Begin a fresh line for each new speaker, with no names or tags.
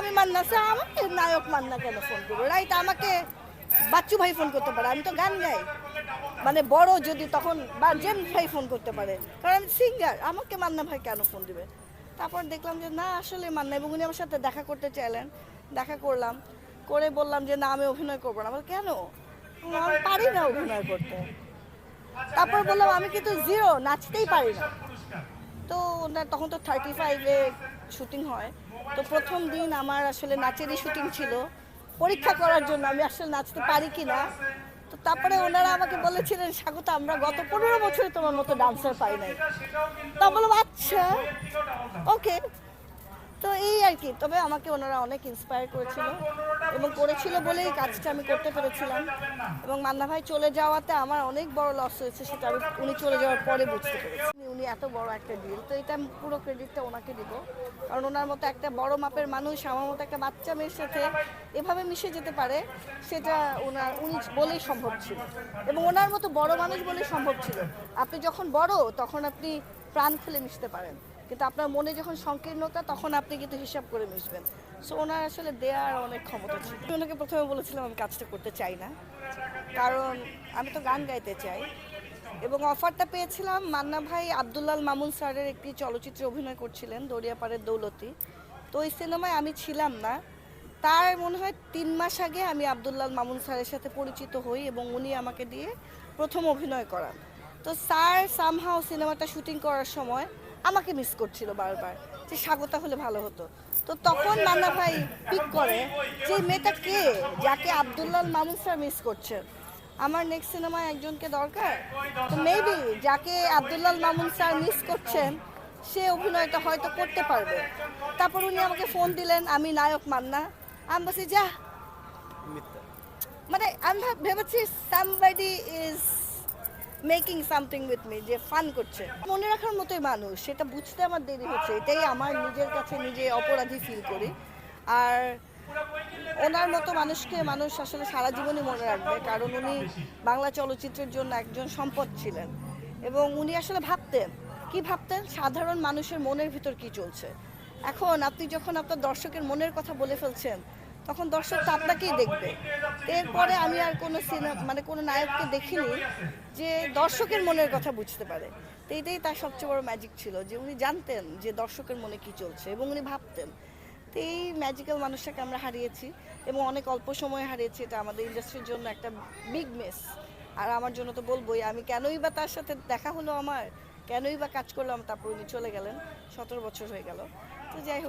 আমি মান্না স্যার আমাকে নায়ক মান্না কেন ফোন করব? রাইট আমাকে বাচ্চু ভাই ফোন করতে পারে, আমি তো গান গাই। মানে বড় যদি তখন বা জেমস ভাই ফোন করতে পারে। কারণ আমি সিঙ্গার আমাকে মান্না ভাই কেন ফোন দিবে? তারপর দেখলাম যে না, আসলে মান্না, এবং উনি আমার সাথে দেখা করতে চাইলেন, দেখা করলাম। করে বললাম যে না, আমি অভিনয় করব না। বল, কেন? আমি পারি না অভিনয় করতে। তারপর বললাম, আমি কিন্তু জিরো নাচতেই পারি না। তো তখন তো থার্টি ফাইভে শুটিং হয়। তো প্রথম দিন আমার আসলে নাচেরই শুটিং ছিল। পরীক্ষা করার জন্য আমি আসলে নাচতে পারি কি না তো তারপরে ওনারা আমাকে বলেছিলেন স্বাগত আমরা গত পনেরো বছরে তোমার মতো ডান্সার পাই নাই। তা বললাম আচ্ছা ওকে তো এই আর কি, তবে আমাকে ওনারা অনেক ইন্সপায়ার করেছিল এবং করেছিল বলেই কাজটা আমি করতে পেরেছিলাম। এবং মান্না ভাই চলে যাওয়াতে আমার অনেক বড় লস হয়েছে, সেটা আমি, উনি চলে যাওয়ার পরে বুঝতে পেরেছি। উনি এত বড় একটা ডিল তো এটা পুরো ক্রেডিটটা ওনাকে দিব। কারণ ওনার মতো একটা বড় মাপের মানুষ, আমার মতো একটা বাচ্চা মেয়ের সাথে এভাবে মিশে যেতে পারে, সেটা ওনার, উনি বলেই সম্ভব ছিল। এবং ওনার মতো বড় মানুষ বলেই সম্ভব ছিল। আপনি যখন বড়, তখন আপনি প্রাণ খুলে মিশতে পারেন। কিন্তু আপনার মনে যখন সংকীর্ণতা, তখন আপনি কিন্তু হিসাব করে মিশবেন। সো ওনার আসলে দেওয়ার অনেক ক্ষমতা ছিল। ওনাকে প্রথমে বলেছিলাম, আমি কাজটা করতে চাই না। কারণ আমি তো গান গাইতে চাই। এবং অফারটা পেয়েছিলাম মান্না ভাই আবদুল্লাল মামুন স্যারের একটি চলচ্চিত্রে অভিনয় করছিলেন দরিয়াপাড়ের দৌলতি। তো ওই সিনেমায় আমি ছিলাম না। তার মনে হয় তিন মাস আগে আমি আবদুল্লাল মামুন স্যারের সাথে পরিচিত হই এবং উনি আমাকে দিয়ে প্রথম অভিনয় করান। তো স্যার সামহাও সিনেমাটা শুটিং করার সময় আমাকে মিস করছিল বারবার যে স্বাগতা হলে ভালো হতো। তো তখন মান্না ভাই পিক করে যে মেয়েটা কে? যাকে আবদুল্লাল মামুন স্যার মিস করছেন আমার নেক্সট সিনেমায় একজনকে দরকার? তো মেবি যাকে আবদুল্লাল মামুন স্যার মিস করছেন সে অভিনয়টা হয়তো করতে পারবে। তারপর উনি আমাকে ফোন দিলেন আমি নায়ক মান্না। আমি বলছি যা মানে আমি ভাব- ভেবেছি somebody is making something with me যে ফান করছে। মনে রাখার মতোই মানুষ, সেটা বুঝতে আমার দেরি হচ্ছে। এটাই আমার নিজের কাছে নিজে অপরাধী ফিল করি। আর ওনার মতো মানুষকে মানুষ আসলে সারা জীবনই মনে রাখবে, কারণ উনি বাংলা চলচ্চিত্রের জন্য একজন সম্পদ ছিলেন। এবং উনি আসলে ভাবতেন, কি ভাবতেন? সাধারণ মানুষের মনের ভিতর কি চলছে? এখন আপনি যখন আপনার দর্শকের মনের কথা বলে ফেলছেন তখন দর্শক তো আপনাকেই দেখবে। এরপরে আমি আর কোনো সিনেমা মানে কোনো নায়ককে দেখিনি যে দর্শকের মনের কথা বুঝতে পারে। তো এটাই তার সবচেয়ে বড় ম্যাজিক ছিল, যে উনি জানতেন যে দর্শকের মনে কি চলছে এবং উনি ভাবতেন। তো এই ম্যাজিক্যাল মানুষটাকে আমরা হারিয়েছি এবং অনেক অল্প সময়ে হারিয়েছি, এটা আমাদের ইন্ডাস্ট্রির জন্য একটা বিগ মিস আর আমার জন্য তো বলবোই, আমি কেনই বা তার সাথে দেখা হলো আমার, কেনই বা কাজ করলাম তারপর উনি চলে গেলেন, সতেরো বছর হয়ে গেল। তো যাই হোক